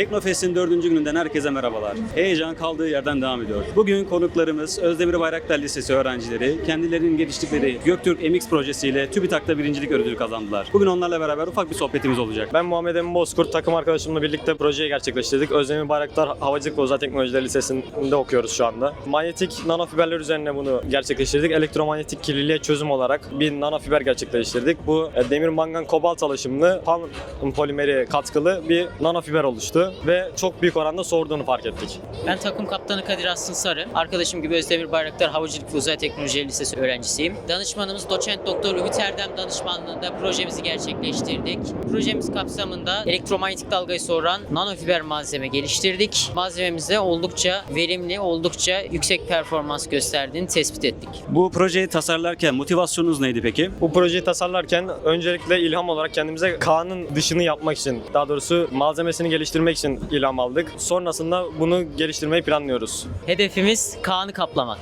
Teknofest'in dördüncü gününden herkese merhabalar. Heyecan kaldığı yerden devam ediyor. Bugün konuklarımız Özdemir Bayraktar Lisesi öğrencileri kendilerinin geliştirdikleri Göktürk MX projesiyle TÜBİTAK'ta birincilik ödülü kazandılar. Bugün onlarla beraber ufak bir sohbetimiz olacak. Ben Muhammed Emin Bozkurt, takım arkadaşımla birlikte projeyi gerçekleştirdik. Özdemir Bayraktar Havacılık ve Uzay Teknolojileri Lisesi'nde okuyoruz şu anda. Manyetik nanofiberler üzerine bunu gerçekleştirdik. Elektromanyetik kirliliğe çözüm olarak bir nanofiber gerçekleştirdik. Bu e, demir mangan kobalt alaşımlı pan polimeri katkılı bir nanofiber oluştu ve çok büyük oranda sorduğunu fark ettik. Ben takım kaptanı Kadir Aslı Sarı. Arkadaşım gibi Özdemir Bayraktar Havacılık ve Uzay Teknolojileri Lisesi öğrencisiyim. Danışmanımız doçent doktor Ümit Erdem danışmanlığında projemizi gerçekleştirdik. Projemiz kapsamında elektromanyetik dalgayı soğuran nanofiber malzeme geliştirdik. Malzememizde oldukça verimli, oldukça yüksek performans gösterdiğini tespit ettik. Bu projeyi tasarlarken motivasyonunuz neydi peki? Bu projeyi tasarlarken öncelikle ilham olarak kendimize K'nın dışını yapmak için, daha doğrusu malzemesini geliştirmek için ilham aldık. Sonrasında bunu geliştirmeyi planlıyoruz. Hedefimiz Kaan'ı kaplamak.